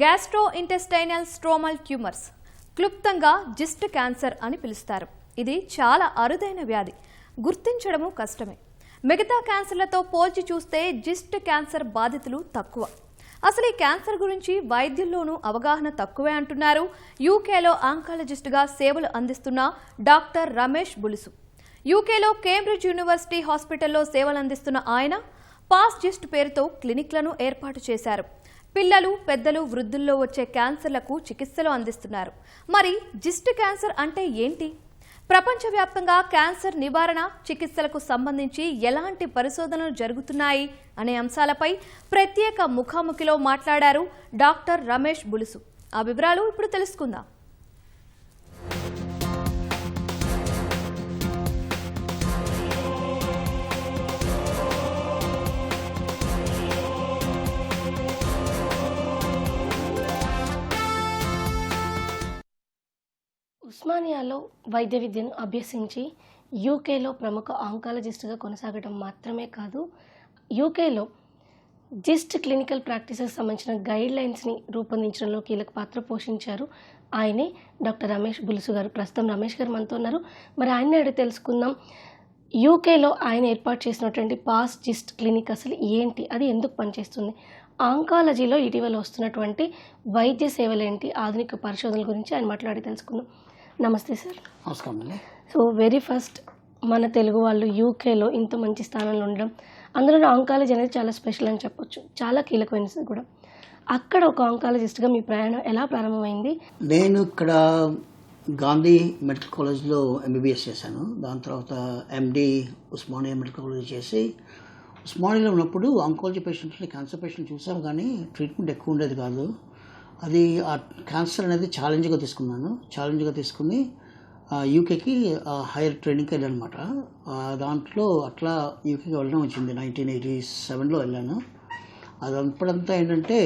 Gastro intestinal stromal tumours క్లుప్తంగా GIST cancer అని పిలుస్తారు. ఇది చాలా అరుదైన వ్యాధి. గుర్తించడము కష్టమే. మిగతా క్యాన్సర్లతో పోల్చి చూస్తే జిస్ట్ క్యాన్సర్ బాధితులు తక్కువ. అసలు ఈ క్యాన్సర్ గురించి వైద్యుల్లోనూ అవగాహన తక్కువే అంటున్నారు. యూకేలో ఆంకాలజిస్టుగా సేవలు అందిస్తున్న డాక్టర్ రమేష్ బులుసు. యూకేలో కేంబ్రిడ్జ్ యూనివర్సిటీ హాస్పిటల్లో సేవలు అందిస్తున్న ఆయన పాస్ జిస్ట్ పేరుతో క్లినిక్లను ఏర్పాటు చేశారు. పిల్లలు పెద్దలు వృద్ధుల్లో వచ్చే క్యాన్సర్లకు చికిత్సలు అందిస్తున్నారు. మరి జిస్ట్ క్యాన్సర్ అంటే ఏంటి? ప్రపంచవ్యాప్తంగా క్యాన్సర్ నివారణ చికిత్సలకు సంబంధించి ఎలాంటి పరిశోధనలు జరుగుతున్నాయి అనే అంశాలపై ప్రత్యేక ముఖాముఖిలో మాట్లాడారు డాక్టర్ రమేష్ బులుసు. ఆ వివరాలు ఇప్పుడు తెలుసుకుందాం. ఉస్మానియాలో వైద్య విద్యను అభ్యసించి యూకేలో ప్రముఖ ఆంకాలజిస్ట్గా కొనసాగడం మాత్రమే కాదు యూకేలో జిస్ట్ క్లినికల్ ప్రాక్టీసెస్ సంబంధించిన గైడ్ లైన్స్ని రూపొందించడంలో కీలక పాత్ర పోషించారు. ఆయనే డాక్టర్ రమేష్ బులుసు గారు. ప్రస్తుతం రమేష్ గారు మనతో ఉన్నారు. మరి ఆయన్ని అడిగి తెలుసుకుందాం. యూకేలో ఆయన ఏర్పాటు చేసినటువంటి పాస్ జిస్ట్ క్లినిక్ అసలు ఏంటి? అది ఎందుకు పనిచేస్తుంది? ఆంకాలజీలో ఇటీవల వస్తున్నటువంటి వైద్య సేవలేంటి? ఆధునిక పరిశోధనల గురించి ఆయన మాట్లాడి తెలుసుకుందాం. నమస్తే సార్. నమస్కారం అండి. సో వెరీ ఫస్ట్ మన తెలుగు వాళ్ళు యూకేలో ఇంత మంచి స్థానంలో ఉండడం అందులో ఆంకాలజీ అనేది చాలా స్పెషల్ అని చెప్పొచ్చు. చాలా కీలకమైనది కూడా. అక్కడ ఒక ఆంకాలజిస్ట్గా మీ ప్రయాణం ఎలా ప్రారంభమైంది? నేను ఇక్కడ గాంధీ మెడికల్ కాలేజ్లో ఎంబీబీఎస్ చేశాను. దాని తర్వాత ఎండి ఉస్మానియా మెడికల్ కాలేజ్ చేసి ఉస్మానియాలో ఉన్నప్పుడు ఆంకాలజీ పేషెంట్స్ని క్యాన్సర్ పేషెంట్ చూసాం కానీ ట్రీట్మెంట్ ఎక్కువ ఉండేది కాదు. అది ఆ క్యాన్సర్ అనేది ఛాలెంజ్గా తీసుకున్నాను. ఛాలెంజ్గా తీసుకుని యూకేకి హైయర్ ట్రైనింగ్కి వెళ్ళానమాట. దాంట్లో అట్లా యూకేకి వెళ్ళడం వచ్చింది. నైన్టీన్ ఎయిటీ సెవెన్లో వెళ్ళాను. అది అప్పుడంతా ఏంటంటే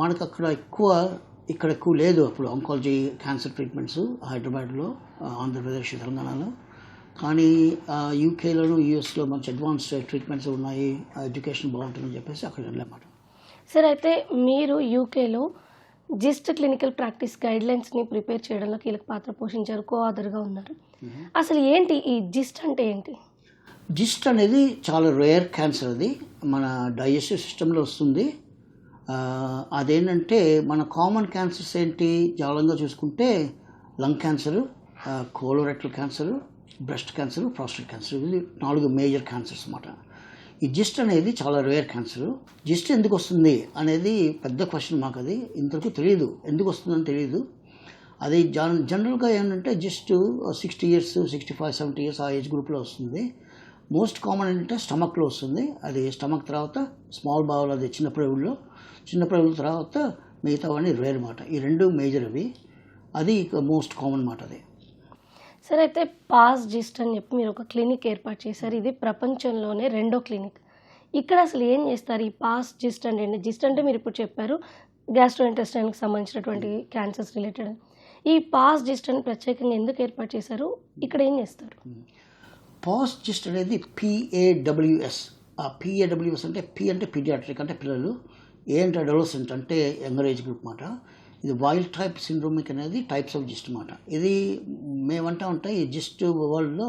మనకు అక్కడ ఎక్కువ ఇక్కడ ఎక్కువ లేదు అప్పుడు ఆంకాలజీ క్యాన్సర్ ట్రీట్మెంట్స్ హైదరాబాద్లో ఆంధ్రప్రదేశ్ తెలంగాణలో. కానీ యూకేలోను యూఎస్లో మంచి అడ్వాన్స్ ట్రీట్మెంట్స్ ఉన్నాయి. ఎడ్యుకేషన్ బాగుంటుందని చెప్పేసి అక్కడ వెళ్ళామాట సార్ అయితే మీరు యూకేలో జిస్ట్ క్లినికల్ ప్రాక్టీస్ గైడ్ లైన్స్ని ప్రిపేర్ చేయడంలో కీలక పాత్ర పోషించారు కో ఆథర్గా ఉన్నారు అసలు ఏంటి ఈ జిస్ట్ అంటే ఏంటి? జిస్ట్ అనేది చాలా రేర్ క్యాన్సర్ అది. మన డైజెస్టివ్ సిస్టంలో వస్తుంది. అదేంటంటే మన కామన్ క్యాన్సర్స్ ఏంటి జాలంగా చూసుకుంటే lung cancer colorectal cancer breast cancer prostate cancer ఇది నాలుగు మేజర్ క్యాన్సర్స్ అన్నమాట. ఈ జిస్ట్ అనేది చాలా రేర్ క్యాన్సర్ జిస్ట్ ఎందుకు వస్తుంది అనేది పెద్ద క్వశ్చన్ మాకు అది. ఇంతవరకు తెలియదు ఎందుకు వస్తుందని తెలియదు అది జన్ జనరల్గా ఏంటంటే just sixty years sixty five seventy years ఆ ఏజ్ గ్రూప్లో వస్తుంది. మోస్ట్ కామన్ ఏంటంటే స్టమక్లో వస్తుంది. అది స్టమక్ తర్వాత స్మాల్ బావుల్ అది చిన్న ప్రేవుల్లో. చిన్న ప్రేవుల తర్వాత మిగతావన్నీ రేర్ మాట. ఈ రెండు మేజర్ అవి. అది మోస్ట్ కామన్ మాట అది. సార్ అయితే పాస్ జిస్ట్ అని చెప్పి మీరు ఒక క్లినిక్ ఏర్పాటు చేశారు. ఇది ప్రపంచంలోనే రెండో క్లినిక్. ఇక్కడ అసలు ఏం చేస్తారు? ఈ పాస్ జిస్ట్ అంటే ఏంటి? జిస్ట్ అంటే మీరు ఇప్పుడు చెప్పారు గ్యాస్ట్రో ఇంటెస్టైన్కి సంబంధించినటువంటి క్యాన్సర్స్ రిలేటెడ్. ఈ పాస్ జిస్ట్ అని ప్రత్యేకంగా ఎందుకు ఏర్పాటు చేశారు? ఇక్కడ ఏం చేస్తారు? పాస్ జిస్ట్ అనేది పిఏడబ్ల్యూఎస్ ఆ పిఏడబ్ల్యూఎస్ అంటే పి అంటే పీడియాట్రిక్ అంటే పిల్లలు. ఏ అంటే అడోలసెంట్ అంటే యంగర్ ఏజ్ గ్రూప్ మాట. ఇది వైల్డ్ టైప్ సిండ్రోమిక్ అనేది టైప్స్ ఆఫ్ జిస్ట్ అనమాట ఇది మేమంటా ఉంటాం ఈ జిస్ట్ వరల్డ్లో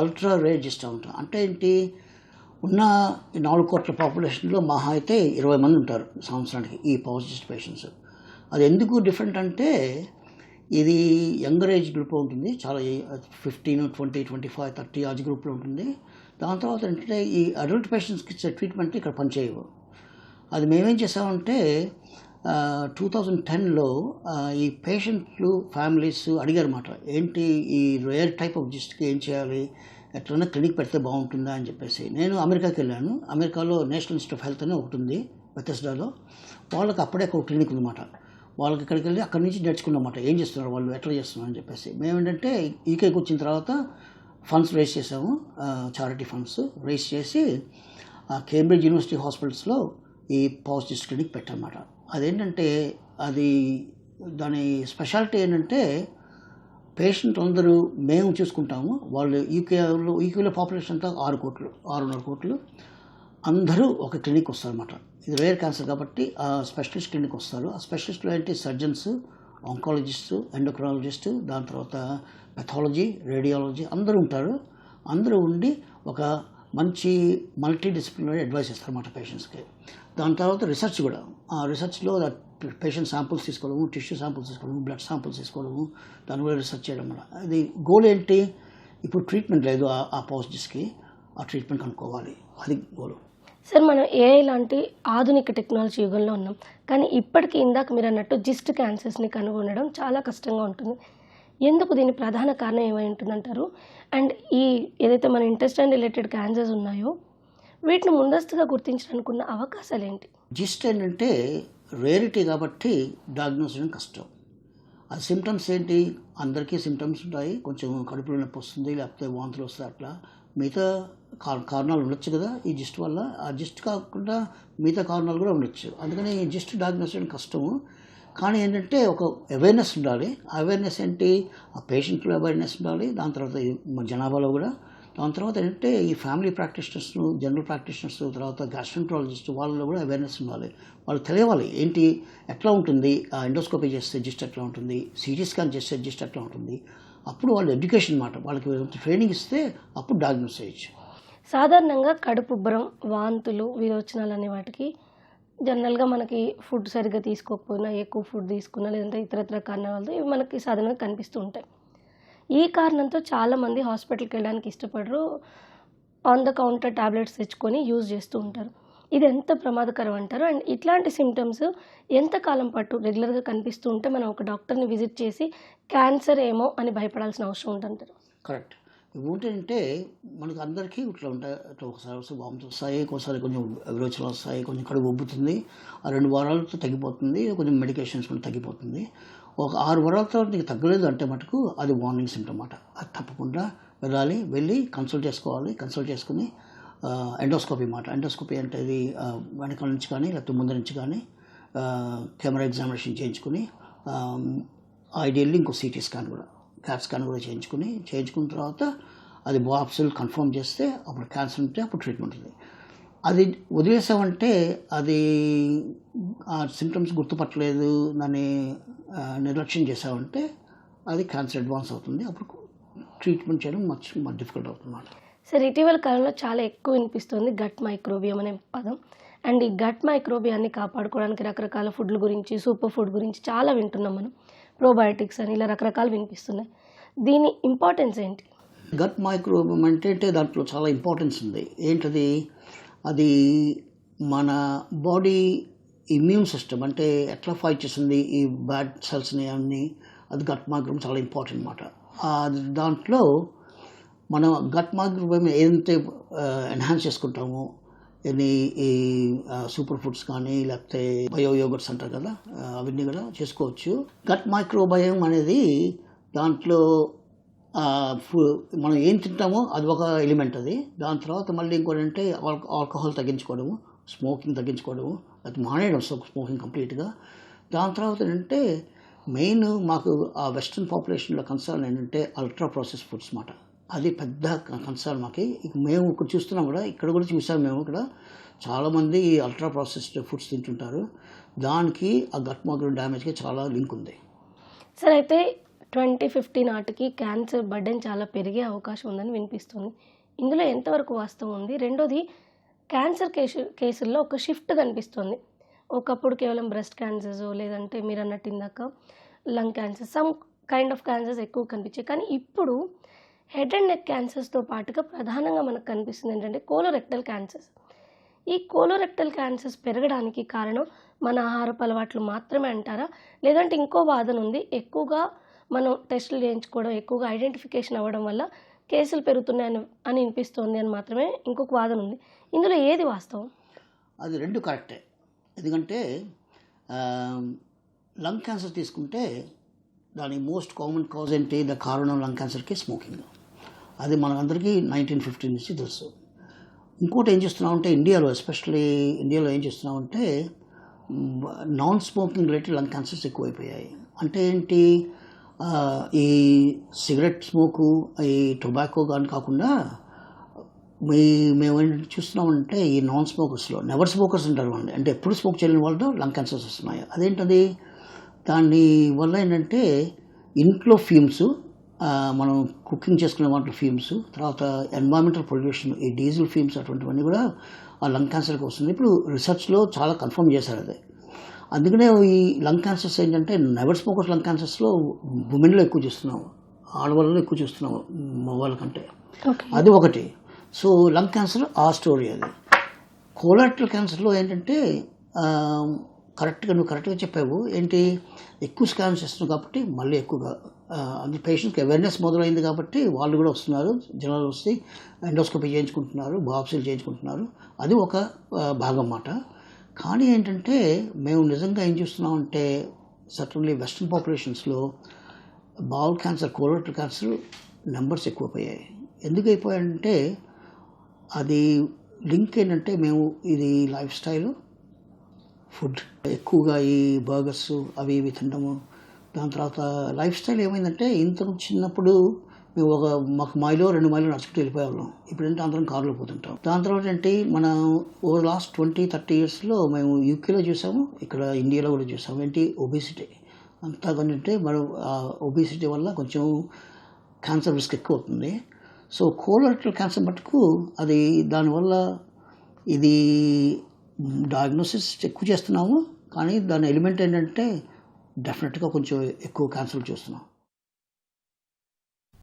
అల్ట్రా రేర్ జిస్ట్ ఉంటాం అంటే ఏంటి? ఉన్న నాలుగు కోట్ల పాపులేషన్లో మహా అయితే ఇరవై మంది ఉంటారు సంవత్సరానికి ఈ పవర్ జిస్ట్ పేషెంట్స్ అది ఎందుకు డిఫరెంట్ అంటే ఇది యంగర్ ఏజ్ గ్రూప్ ఉంటుంది చాలా fifteen twenty twenty five thirty age గ్రూప్లో ఉంటుంది. దాని తర్వాత ఏంటంటే ఈ అడల్ట్ పేషెంట్స్కి ఇచ్చే ట్రీట్మెంట్ ఇక్కడ పనిచేయవు. అది మేమేం చేసామంటే టూ థౌజండ్ టెన్లో ఈ పేషెంట్లు ఫ్యామిలీస్ అడిగారన్నమాట ఏంటి ఈ రేర్ టైప్ ఆఫ్ జిస్ట్కి ఏం చేయాలి? ఎట్లన్నా క్లినిక్ పెడితే బాగుంటుందా? అని చెప్పేసి. నేను అమెరికాకి వెళ్ళాను. అమెరికాలో నేషనల్ ఇన్స్టిట్యూట్ ఆఫ్ హెల్త్ అనే ఒకటి ఉంది బెతస్డాలో వాళ్ళకి అప్పుడే ఒక క్లినిక్ ఉందన్నమాట వాళ్ళకి ఇక్కడికి వెళ్ళి అక్కడి నుంచి నేర్చుకున్నమాట ఏం చేస్తున్నారు వాళ్ళు? ఎట్లా చేస్తున్నారు? అని చెప్పేసి. మేమేంటంటే ఈకేకి వచ్చిన తర్వాత ఫండ్స్ రేస్ చేసాము చారిటీ ఫండ్స్ రేస్ చేసి కేంబ్రిడ్జ్ యూనివర్సిటీ హాస్పిటల్స్లో ఈ పాజిటివ్ క్లినిక్ పెట్టామన్నమాట అదేంటంటే అది దాని స్పెషాలిటీ ఏంటంటే పేషెంట్ అందరూ మేము చూసుకుంటాము. వాళ్ళు ఈకేలో ఈకేలో పాపులేషన్ అంతా ఆరు కోట్లు ఆరున్నర కోట్లు. అందరూ ఒక క్లినిక్ వస్తారన్నమాట. ఇది రేర్ క్యాన్సర్ కాబట్టి ఆ స్పెషలిస్ట్ క్లినిక్ వస్తారు. ఆ స్పెషలిస్ట్లో ఏంటి? సర్జన్స్ ఆంకాలజిస్ట్ ఎండోక్రాలజిస్ట్ దాని తర్వాత పెథాలజీ రేడియాలజీ అందరూ ఉంటారు. అందరూ ఉండి ఒక మంచి మల్టీ డిసిప్లినరీ అడ్వైస్ ఇస్తారన్నమాట పేషెంట్స్కి దాని తర్వాత రీసెర్చ్ కూడా. ఆ రీసెర్చ్లో పేషెంట్ శాంపుల్స్ తీసుకోవడము టిష్యూ శాంపుల్స్ తీసుకోవడము బ్లడ్ శాంపుల్స్ తీసుకోవడము దాని కూడా రీసెర్చ్ చేయడం అన్నమాట అది గోల్ ఏంటి? ఇప్పుడు ట్రీట్మెంట్ లేదు ఆ- ఆ పాజిటివ్స్కి ఆ ట్రీట్మెంట్ కనుక్కోవాలి. అది గోల్ సార్ మనం ఏఐ లాంటి ఆధునిక టెక్నాలజీ యుగంలో ఉన్నాం. కానీ ఇప్పటికీ ఇందాక మీరు అన్నట్టు జిస్ట్ క్యాన్సర్స్ని కనుగొనడం చాలా కష్టంగా ఉంటుంది. ఎందుకు దీని ప్రధాన కారణం ఏమై ఉంటుందంటారు? అండ్ ఈ ఏదైతే మన ఇంటెస్టైన్ రిలేటెడ్ క్యాన్సర్స్ ఉన్నాయో వీటిని ముందస్తుగా గుర్తించడానికి ఉన్న అవకాశాలు ఏంటి జిస్ట్ ఏంటంటే రేరిటీ కాబట్టి డయాగ్నోస్ చేయడం కష్టం. ఆ సిమ్టమ్స్ ఏంటి? అందరికీ సిమ్టమ్స్ ఉంటాయి. కొంచెం కడుపులో నొప్పి వస్తుంది లేకపోతే వాంతులు వస్తాయి అట్లా. మిగతా కా- కారణాలు ఉండొచ్చు కదా ఈ జిస్ట్ వల్ల. ఆ జిస్ట్ కాకుండా మిగతా కారణాలు కూడా ఉండొచ్చు. అందుకని ఈ జిస్ట్ డయాగ్నోస్ చేయడం కష్టము. కానీ ఏంటంటే ఒక అవేర్నెస్ ఉండాలి. అవేర్నెస్ ఏంటి? ఆ పేషెంట్లో అవేర్నెస్ ఉండాలి. దాని తర్వాత జనాభాలో కూడా. దాని తర్వాత ఏంటంటే ఈ ఫ్యామిలీ ప్రాక్టీషనర్స్ జనరల్ ప్రాక్టీషనర్స్ తర్వాత గ్యాస్ట్రంట్రాలజిస్ట్ వాళ్ళలో కూడా అవేర్నెస్ ఉండాలి. వాళ్ళు తెలియాలి ఏంటి ఎట్లా ఉంటుంది ఆ ఎండోస్కోపీ చేస్తే జిస్ట్ ఎట్లా ఉంటుంది సిటీ స్కాన్ చేస్తే జిస్ట్ ఎట్లా ఉంటుంది. అప్పుడు వాళ్ళు ఎడ్యుకేషన్ మాట. వాళ్ళకి ట్రైనింగ్ ఇస్తే అప్పుడు డయాగ్నోస్ చేయొచ్చు. సాధారణంగా కడుపు ఉబ్బరం వాంతులు విరోచనాలు అనే వాటికి జనరల్గా మనకి ఫుడ్ సరిగ్గా తీసుకోకపోయినా ఎక్కువ ఫుడ్ తీసుకున్నా లేదంటే ఇతరత్ర కారణాలతో ఇవి మనకి సాధారణంగా కనిపిస్తూ ఉంటాయి. ఈ కారణంతో చాలామంది హాస్పిటల్కి వెళ్ళడానికి ఇష్టపడరు. ఆన్ ద కౌంటర్ ట్యాబ్లెట్స్ తెచ్చుకొని యూజ్ చేస్తూ ఉంటారు. ఇది ఎంత ప్రమాదకరం అంటారు? అండ్ ఇట్లాంటి సిమ్టమ్స్ ఎంతకాలం పాటు రెగ్యులర్గా కనిపిస్తూ ఉంటే మనం ఒక డాక్టర్ని విజిట్ చేసి క్యాన్సర్ ఏమో అని భయపడాల్సిన అవసరం ఉంటుంటారు కరెక్ట్. ఇవి ఏంటంటే మనకు అందరికీ ఇట్లా ఉంటాయి. ఒకసారి వస్తే వామిట్ వస్తాయి ఒకసారి కొంచెం విరోచనలు వస్తాయి కొంచెం కడుపు ఉబ్బుతుంది. ఆ రెండు వారాలతో తగ్గిపోతుంది కొంచెం మెడికేషన్స్ కూడా తగ్గిపోతుంది. ఒక ఆరు వారాలతో నీకు తగ్గలేదు అంటే మటుకు అది వార్నింగ్ సిమ్టమ్ అన్నమాట. అది తప్పకుండా వెళ్ళాలి వెళ్ళి కన్సల్ట్ చేసుకోవాలి కన్సల్ట్ చేసుకుని ఎండోస్కోపీ మాట ఎండోస్కోపీ అంటే ఇది వెనకాల నుంచి కానీ లేకపోతే ముందు నుంచి కానీ కెమెరా ఎగ్జామినేషన్ చేయించుకుని ఐడియల్లీ ఇంకో సిటీ స్కాన్ కూడా. క్యాప్స్కాన్ కూడా చేయించుకుని చేయించుకున్న తర్వాత అది బాప్సులు కన్ఫర్మ్ చేస్తే అప్పుడు క్యాన్సర్ ఉంటే అప్పుడు ట్రీట్మెంట్ ఉంది. అది వదిలేసామంటే అది ఆ సిమ్టమ్స్ గుర్తుపట్టలేదు దాన్ని నిర్లక్ష్యం చేసామంటే అది క్యాన్సర్ అడ్వాన్స్ అవుతుంది. అప్పుడు ట్రీట్మెంట్ చేయడం మచ్ డిఫికల్ట్ అవుతుంది సార్ ఇటీవల కాలంలో చాలా ఎక్కువ వినిపిస్తుంది గట్ మైక్రోబియం అనే పదం. అండ్ ఈ గట్ మైక్రోబియాన్ని కాపాడుకోవడానికి రకరకాల ఫుడ్ల గురించి సూపర్ ఫుడ్ గురించి చాలా వింటున్నాం మనం. ప్రోబయోటిక్స్ అని ఇలా రకరకాలు వినిపిస్తున్నాయి. దీని ఇంపార్టెన్స్ ఏంటి? గట్ మైక్రోబియం అంటే అంటే దాంట్లో చాలా ఇంపార్టెన్స్ ఉంది. ఏంటది? అది మన బాడీ ఇమ్యూన్ సిస్టమ్ అంటే ఎట్లా ఫైట్ చేస్తుంది ఈ బ్యాడ్ సెల్స్ని అన్ని అది గట్ మైక్రోబియం చాలా ఇంపార్టెంట్ అనమాట దాంట్లో మనం గట్ మైక్రోబియం ఏదైతే ఎన్హాన్స్ చేసుకుంటామో ఎన్ని ఈ సూపర్ ఫుడ్స్ కానీ లేకపోతే బయో యోగర్ట్స్ అంటారు కదా అవన్నీ కూడా చేసుకోవచ్చు. గట్ మైక్రోబయోమ్ అనేది దాంట్లో ఫు- మనం ఏం తింటామో అది ఒక ఎలిమెంట్ అది. దాని తర్వాత మళ్ళీ ఇంకోటి అంటే ఆల్- ఆల్కహాల్ తగ్గించుకోవడము స్మోకింగ్ తగ్గించుకోవడము అది మానేయడం స్మోకింగ్ కంప్లీట్గా. దాని తర్వాత ఏంటంటే మెయిన్ మాకు ఆ వెస్ట్రన్ పాపులేషన్లో కన్సర్న్ ఏంటంటే అల్ట్రా ప్రాసెస్ ఫుడ్స్ మాట అది పెద్ద కన్సర్న్ మాకి. ఇక మేము ఇక్కడ చూస్తున్నాం కూడా ఇక్కడ కూడా చూసాం మేము ఇక్కడ చాలామంది ఈ అల్ట్రా ప్రాసెస్డ్ ఫుడ్స్ తింటుంటారు. దానికి ఆ గట్ డ్యామేజ్కి చాలా లింక్ ఉంది. సార్ అయితే ట్వంటీ ఫిఫ్టీ నాటికి క్యాన్సర్ బర్డెన్ చాలా పెరిగే అవకాశం ఉందని వినిపిస్తుంది. ఇందులో ఎంతవరకు వాస్తవం ఉంది? రెండోది క్యాన్సర్ కేసు కేసుల్లో ఒక షిఫ్ట్ కనిపిస్తుంది. ఒకప్పుడు కేవలం బ్రెస్ట్ క్యాన్సర్స్ లేదంటే మీరు అన్నట్టు ఇందాక lung cancer some kind of cancers ఎక్కువ కనిపించాయి. కానీ ఇప్పుడు హెడ్ అండ్ నెక్ క్యాన్సర్స్తో పాటుగా ప్రధానంగా మనకు కనిపిస్తుంది ఏంటంటే కోలోరెక్టల్ క్యాన్సర్స్ ఈ కోలోరెక్టల్ క్యాన్సర్స్ పెరగడానికి కారణం మన ఆహారపు అలవాట్లు మాత్రమే అంటారా? లేదంటే ఇంకో వాదన ఉంది? ఎక్కువగా మనం టెస్టులు చేయించుకోవడం ఎక్కువగా ఐడెంటిఫికేషన్ అవ్వడం వల్ల కేసులు పెరుగుతున్నాయని అని అనిపిస్తోంది అని మాత్రమే ఇంకొక వాదన ఉంది. ఇందులో ఏది వాస్తవం? అది రెండు కరెక్టే. ఎందుకంటే లంగ్ క్యాన్సర్ తీసుకుంటే దాని మోస్ట్ కామన్ కాజ్ ఏంటి? ద కారణం లంగ్ క్యాన్సర్కి స్మోకింగ్ అది మనందరికీ నైన్టీన్ ఫిఫ్టీ నుంచి తెలుసు. ఇంకోటి ఏం చేస్తున్నామంటే ఇండియాలో ఎస్పెషల్లీ ఇండియాలో ఏం చేస్తున్నామంటే non smoking related lung cancers ఎక్కువైపోయాయి. అంటే ఏంటి? ఈ సిగరెట్ స్మోకు ఈ టొబాకో కానీ కాకుండా మీ మేము ఏంటంటే చూస్తున్నామంటే ఈ నాన్ స్మోకర్స్లో నెవర్ స్మోకర్స్ ఉంటారు అండి అంటే ఎప్పుడు స్మోక్ చేయని వాళ్ళతో లంగ్ క్యాన్సర్స్ వస్తున్నాయి. అదేంటది? దాని వల్ల ఏంటంటే ఇంట్లో ఫ్యూమ్స్ మనం కుకింగ్ చేసుకునే వాటిలో ఫ్యూమ్స్ తర్వాత ఎన్వైరన్మెంటల్ పొల్యూషన్ ఈ డీజిల్ ఫ్యూమ్స్ అటువంటివన్నీ కూడా ఆ లంగ్ క్యాన్సర్కి వస్తుంది. ఇప్పుడు రిసెర్చ్లో చాలా కన్ఫర్మ్ చేశారు అది. అందుకనే ఈ లంగ్ క్యాన్సర్స్ ఏంటంటే నెవర్ స్మోకర్స్ లంగ్ క్యాన్సర్స్లో ఉమెన్లో ఎక్కువ చూస్తున్నాం. ఆడవాళ్ళలో ఎక్కువ చూస్తున్నాం మగవాళ్ళ కంటే అది ఒకటి. సో లంగ్ క్యాన్సర్ ఆ స్టోరీ అది. కోలాట్రల్ క్యాన్సర్లో ఏంటంటే కరెక్ట్గా నువ్వు కరెక్ట్గా చెప్పావు. ఏంటి? ఎక్కువ స్కామ్స్ చేస్తున్నావు కాబట్టి మళ్ళీ ఎక్కువగా అది పేషెంట్కి అవేర్నెస్ మొదలైంది కాబట్టి వాళ్ళు కూడా వస్తున్నారు. జనాలు వస్తే ఎండోస్కోపీ చేయించుకుంటున్నారు బాప్సీలు చేయించుకుంటున్నారు. అది ఒక భాగం మాట కానీ ఏంటంటే మేము నిజంగా ఏం చూస్తున్నామంటే certainly western పాపులేషన్స్లో bowel cancer colorectal cancer numbers ఎక్కువైపోయాయి. ఎందుకు అయిపోయాయంటే అది లింక్ ఏంటంటే మేము ఇది లైఫ్ స్టైల్ ఫుడ్. ఎక్కువగా ఈ బర్గర్స్ అవి ఇవి తినడము. దాని తర్వాత లైఫ్ స్టైల్ ఏమైందంటే ఇంత చిన్నప్పుడు మేము ఒక మాకు మైలో రెండు మైలు నడుచుకుంటూ వెళ్ళిపోయేవాళ్ళం. ఇప్పుడంటే అందరం కారులో పోతుంటాం. దాని తర్వాత ఏంటి మన ఓవర్ లాస్ట్ ట్వంటీ థర్టీ ఇయర్స్లో మేము యూకేలో చూసాము. ఇక్కడ ఇండియాలో కూడా చూసాము. ఏంటి ఒబేసిటీ. అంతా ఏంటంటే మనం ఒబేసిటీ వల్ల కొంచెం క్యాన్సర్ రిస్క్ ఎక్కువ అవుతుంది. సో కోలరెక్టల్ క్యాన్సర్ మటుకు అది దానివల్ల ఇది డయాగ్నోసిస్ ఎక్కువ చేస్తున్నాము కానీ దాని ఎలిమెంట్ ఏంటంటే డెఫినెట్గా కొంచెం ఎక్కువ క్యాన్సిల్ చేస్తున్నాం.